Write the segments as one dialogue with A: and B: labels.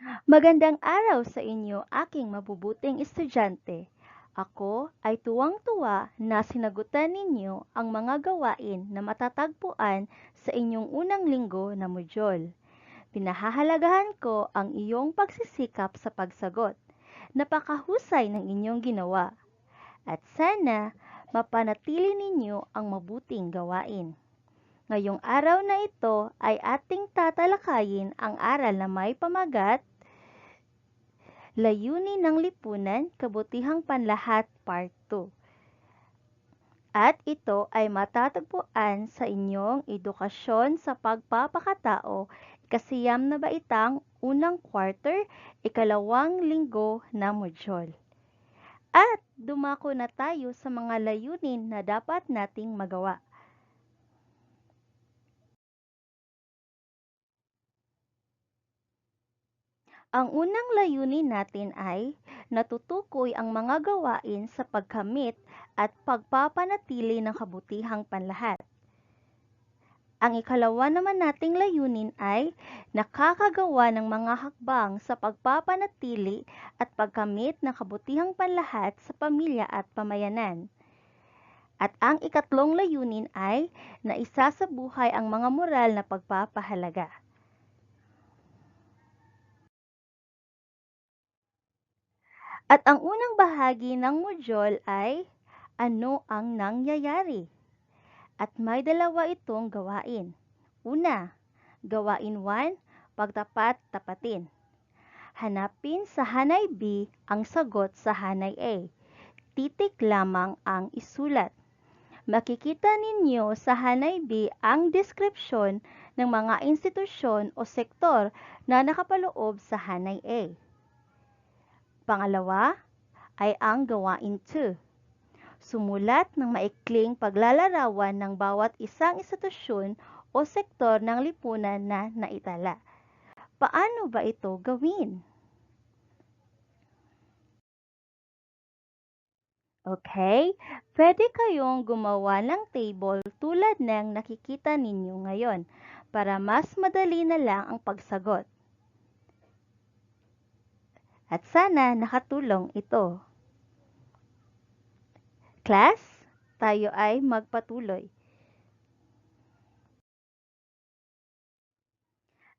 A: Magandang araw sa inyo, aking mabubuting estudyante. Ako ay tuwang-tuwa na sinagutan ninyo ang mga gawain na matatagpuan sa inyong unang linggo na modyol. Pinahahalagahan ko ang iyong pagsisikap sa pagsagot. Napakahusay ng inyong ginawa. At sana mapanatili ninyo ang mabuting gawain. Ngayong araw na ito ay ating tatalakayin ang aral na may pamagat Layunin ng Lipunan, Kabutihang Panlahat Part 2. At ito ay matatagpuan sa inyong edukasyon sa pagpapakatao, ikasiyam na baitang unang quarter, ikalawang linggo na modyol. At dumako na tayo sa mga layunin na dapat nating magawa. Ang unang layunin natin ay natutukoy ang mga gawain sa pagkamit at pagpapanatili ng kabutihang panlahat. Ang ikalawa naman nating layunin ay nakakagawa ng mga hakbang sa pagpapanatili at pagkamit ng kabutihang panlahat sa pamilya at pamayanan. At ang ikatlong layunin ay na isa sa buhay ang mga moral na pagpapahalaga. At ang unang bahagi ng module ay ano ang nangyayari? At may dalawa itong gawain. Una, gawain 1, pagtapat-tapatin. Hanapin sa hanay B ang sagot sa hanay A. Titik lamang ang isulat. Makikita ninyo sa hanay B ang deskripsyon ng mga institusyon o sektor na nakapaloob sa hanay A. Pangalawa ay ang gawain 2. Sumulat ng maikling paglalarawan ng bawat isang institusyon o sektor ng lipunan na naitala. Paano ba ito gawin? Okay, pwede kayong gumawa ng table tulad ng nakikita ninyo ngayon para mas madali na lang ang pagsagot. At sana nakatulong ito. Class, tayo ay magpatuloy.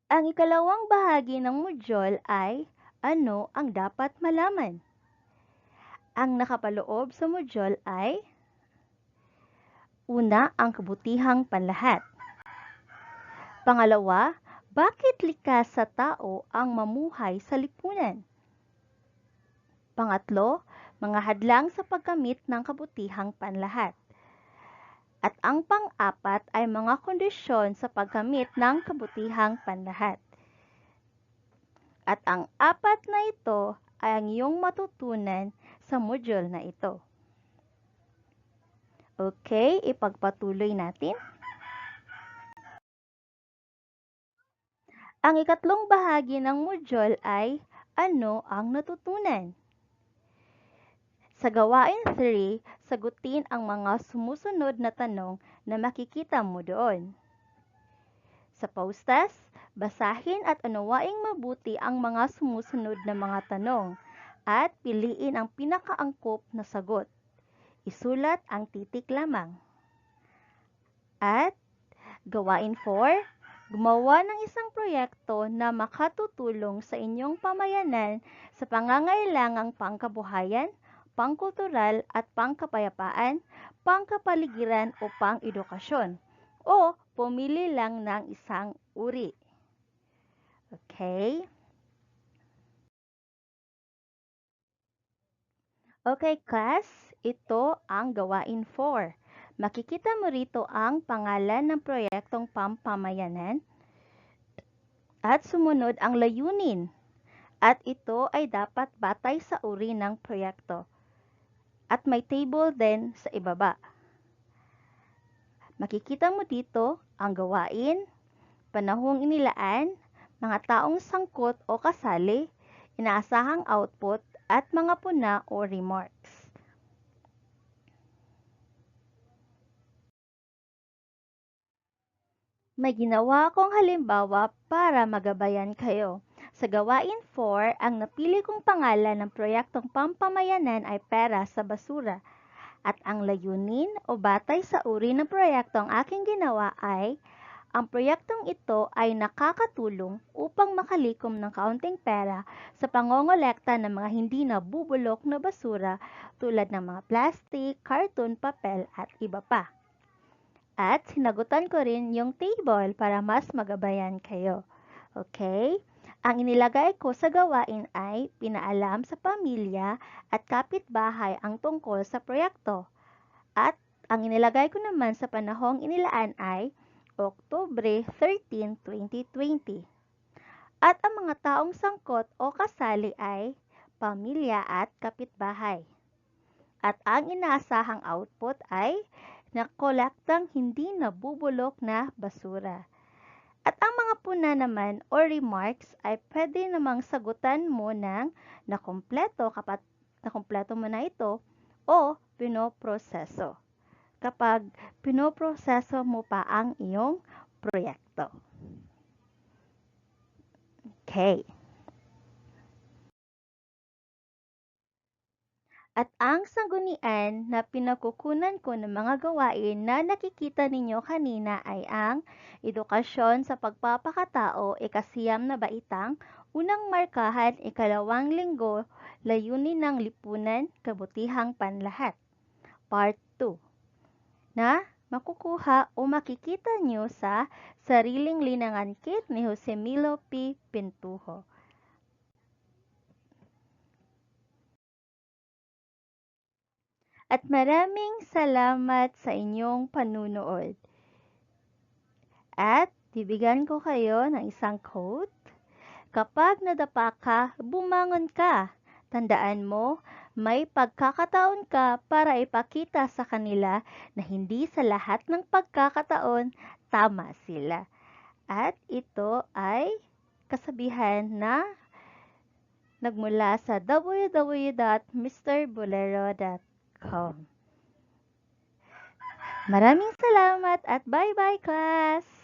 A: Ang ikalawang bahagi ng module ay ano ang dapat malaman. Ang nakapaloob sa module ay Una, ang kabutihang panlahat. Pangalawa, bakit likas sa tao ang mamuhay sa lipunan? Pangatlo, mga hadlang sa pagkamit ng kabutihang panlahat. At ang pang-apat ay mga kondisyon sa pagkamit ng kabutihang panlahat. At ang apat na ito ay ang iyong matutunan sa module na ito. Okay, ipagpatuloy natin. Ang ikatlong bahagi ng module ay ano ang natutunan? Sa gawain 3, sagutin ang mga sumusunod na tanong na makikita mo doon. Sa postas, basahin at unawaing mabuti ang mga sumusunod na mga tanong at piliin ang pinakaangkop na sagot. Isulat ang titik lamang. At gawain 4, gumawa ng isang proyekto na makatutulong sa inyong pamayanan sa pangangailangang pangkabuhayan pangkultural at pangkapayapaan, pangkapaligiran o pang-edukasyon o pumili lang ng isang uri. Okay? Okay class, ito ang gawain 4. Makikita mo rito ang pangalan ng proyektong pampamayanan at sumunod ang layunin. At ito ay dapat batay sa uri ng proyekto at may table din sa ibaba. Makikita mo dito ang gawain, panahong inilaan, mga taong sangkot o kasali, inaasahang output, at mga puna o remarks. May ginawa akong halimbawa para magabayan kayo. Sa gawain 4, ang napili kong pangalan ng proyektong pampamayanan ay pera sa basura. At ang layunin o batay sa uri ng proyektong aking ginawa ay ang proyektong ito ay nakakatulong upang makalikom ng kaunting pera sa pangongolekta ng mga hindi nabubulok na basura tulad ng mga plastic, karton, papel at iba pa. At sinagutan ko rin yung table para mas magabayan kayo. Okay? Ang inilagay ko sa gawain ay pinaalam sa pamilya at kapitbahay ang tungkol sa proyekto. At ang inilagay ko naman sa panahong inilaan ay Oktubre 13, 2020. At ang mga taong sangkot o kasali ay pamilya at kapitbahay. At ang inaasahang output ay nakolektang hindi nabubulok na basura. At ang mga puna naman o remarks ay pwede namang sagutan mo ng nakompleto kapag nakompleto mo na ito o pinoproseso kapag pinoproseso mo pa ang iyong proyekto. Okay. At ang sanggunian na pinagkukunan ko ng mga gawain na nakikita ninyo kanina ay ang edukasyon sa pagpapakatao, ikasiyam na baitang, unang markahan, ikalawang linggo, layunin ng lipunan, kabutihang panlahat. Part 2 na makukuha o makikita nyo sa sariling linangan kit ni Jose Milo P. Pintuho. At maraming salamat sa inyong panunood. At bibigyan ko kayo ng isang quote. Kapag nadapa ka, bumangon ka. Tandaan mo, may pagkakataon ka para ipakita sa kanila na hindi sa lahat ng pagkakataon tama sila. At ito ay kasabihan na nagmula sa www.mrbolero.com. Maraming salamat at bye-bye class!